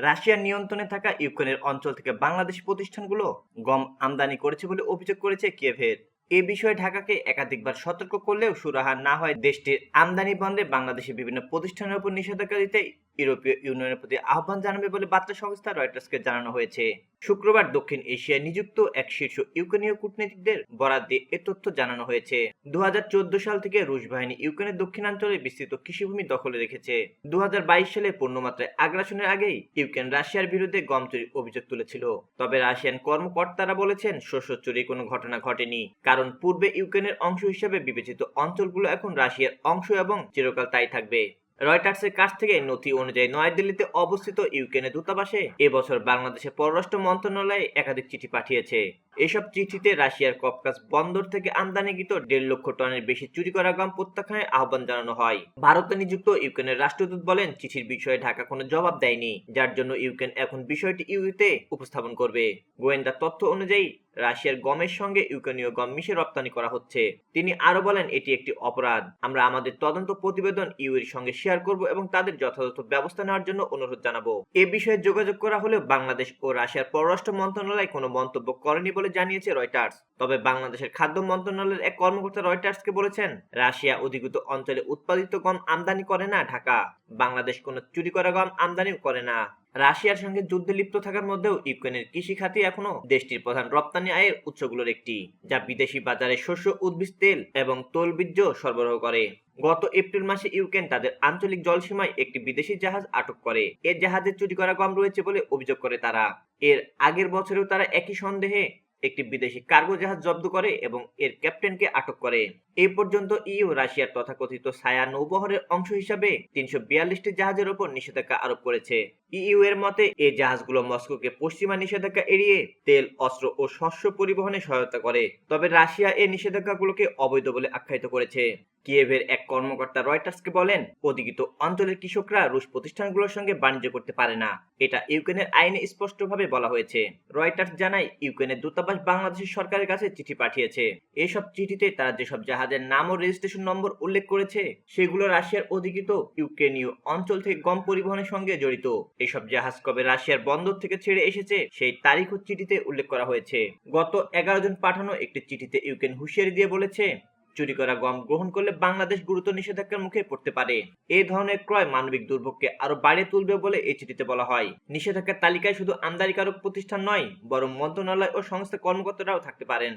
রাশিয়ার নিয়ন্ত্রণে থাকা ইউক্রেনের অঞ্চল থেকে বাংলাদেশি প্রতিষ্ঠানগুলো গম আমদানি করেছে বলে অভিযোগ করেছে কিয়েভের এ বিষয়ে ঢাকাকে একাধিকবার সতর্ক করলেও সুরাহা না হয় দেশটির আমদানি বন্ধে বাংলাদেশের বিভিন্ন প্রতিষ্ঠানের উপর নিষেধাজ্ঞা দিতে ইউরোপীয় ইউনিয়নের প্রতি আহ্বান জানাবে বলে বার্তা সংস্থা রয়টার্সকে জানানো হয়েছে। শুক্রবার দক্ষিণ এশিয়ায় নিযুক্ত এক শীর্ষ ইউক্রেনীয় কূটনীতিকদের বরাদ দিয়ে এ তথ্য জানানো হয়েছে। দু হাজার চোদ্দ সাল থেকে রুশ বাহিনী ইউক্রেনের দক্ষিণাঞ্চলে বিস্তৃত কৃষিভূমি দখলে রেখেছে। দু হাজার বাইশ সালে পূর্ণমাত্রায় আগ্রাসনের আগেই ইউক্রেন রাশিয়ার বিরুদ্ধে গম চুরির অভিযোগ তুলেছিল। তবে রাশিয়ান কর্মকর্তারা বলেছেন, শস্য চুরির কোনো ঘটনা ঘটেনি। কারণ পূর্বে ইউক্রেনের অংশ হিসেবে বিবেচিত অঞ্চলগুলো এখন রাশিয়ার অংশ এবং চিরকাল তাই থাকবে। রয়টার্সের কাছ থেকে নথি অনুযায়ী নয়াদিল্লিতে অবস্থিত ইউক্রেনের দূতাবাসে এবছর বাংলাদেশের পররাষ্ট্র মন্ত্রণালয়ে একাধিক চিঠি পাঠিয়েছে। এসব চিঠিতে রাশিয়ার কপকাস বন্দর থেকে আমদানিকৃত দেড় লক্ষ টনের বেশি চুরি করা গম প্রত্যাখ্যানের আহ্বান জানানো হয়। ভারতে নিযুক্ত ইউক্রেনের রাষ্ট্রদূত বলেন, চিঠির বিষয়ে ঢাকা কোনো জবাব দেয়নি, যার জন্য ইউক্রেন এখন বিষয়টি ইউতে উপস্থাপন করবে। গোয়েন্দা তথ্য অনুযায়ী রাশিয়ার গমের সঙ্গে ইউক্রেনীয় গম মিশে রপ্তানি করা হচ্ছে। তিনি আরও বলেন, এটি একটি অপরাধ। আমরা আমাদের তদন্ত প্রতিবেদন ইউএর সঙ্গে শেয়ার করব এবং তাদের যথাযথ ব্যবস্থা নেওয়ার জন্য অনুরোধ জানাব। এ বিষয়ে যোগাযোগ করা হলে বাংলাদেশ ও রাশিয়ার পররাষ্ট্র মন্ত্রণালয় কোনো মন্তব্য করেনি বলে জানিয়েছে রয়টার্স। তবে বাংলাদেশের খাদ্য মন্ত্রণালয়ের এক কর্মকর্তা রয়টার্সকে বলেছেন, রাশিয়া অধিকৃত অঞ্চলে উৎপাদিত গম আমদানি করে না, ঢাকা। বাংলাদেশ কোনো চুরি করা গম আমদানি করে না। রাশিয়ার সঙ্গে যুদ্ধে লিপ্ত থাকার মধ্যেও ইউক্রেনের কৃষি খাতই এখনও দেশটির প্রধান রপ্তানি আয়ের উৎসগুলোর একটি, যা বিদেশি বাজারে শস্য, উদ্ভিদ, তেল এবং তৈলবীজ সরবরাহ করে। গত এপ্রিল মাসে ইউক্রেন তাদের আঞ্চলিক জলসীমায় একটি বিদেশি জাহাজ আটক করে। এর জাহাজে চুরি করা গম রয়েছে বলে অভিযোগ করে তারা। এর আগের বছরেও তারা একই সন্দেহে একটি বিদেশি কার্গো জাহাজ জব্দ করে এবং এর ক্যাপ্টেনকে আটক করে। এ পর্যন্ত ইউ রাশিয়ার তথাকথিত ছায়া নৌবহরের অংশ হিসাবে তিনশো বিয়াল্লিশটি জাহাজের ওপর নিষেধাজ্ঞা আরোপ করেছে। ইইউ এর মতে এই জাহাজগুলো মস্কোকে পশ্চিমা নিষেধাজ্ঞা এড়িয়ে তেল, অস্ত্র ও শস্য পরিবহনে সহায়তা করে। তবে রাশিয়া এই নিষেধাজ্ঞাগুলোকে অবৈধ বলে আখ্যায়িত করেছে। কিয়েভের এক কর্মকর্তা রয়টার্সকে বলেন, অধিকৃত অঞ্চলের কৃষকরা রুশ প্রতিষ্ঠানগুলোর সঙ্গে বাণিজ্য করতে পারে না। এটা ইউক্রেনের আইনে স্পষ্টভাবে বলা হয়েছে। রয়টার্স জানায়, ইউক্রেনের দূতাবাস বাংলাদেশের সরকারের কাছে চিঠি পাঠিয়েছে। এসব চিঠিতে তারা যেসব জাহাজের নাম ও রেজিস্ট্রেশন নম্বর উল্লেখ করেছে, সেগুলো রাশিয়ার অধিকৃত ইউক্রেনীয় অঞ্চল থেকে গম পরিবহনের সঙ্গে জড়িত। এসব জাহাজ কবে রাশিয়ার বন্দর থেকে ছেড়ে এসেছে, সেই তারিখ ও চিঠিতে উল্লেখ করা হয়েছে। গত এগারো জন পাঠানো একটি চিঠিতে ইউক্রেন হুঁশিয়ারি দিয়ে বলেছে চুরি করা গম গ্রহণ করলে বাংলাদেশ গুরুতর নিষেধাজ্ঞার মুখে পড়তে পারে। এ ধরনের ক্রয় মানবিক দুর্ভোগকে আরও বাড়িয়ে তুলবে বলে এই চিঠিতে বলা হয়। নিষেধাজ্ঞার তালিকায় শুধু আমদানিকারক প্রতিষ্ঠান নয়, বরং মন্ত্রণালয় ও সংস্থা কর্মকর্তারাও থাকতে পারেন।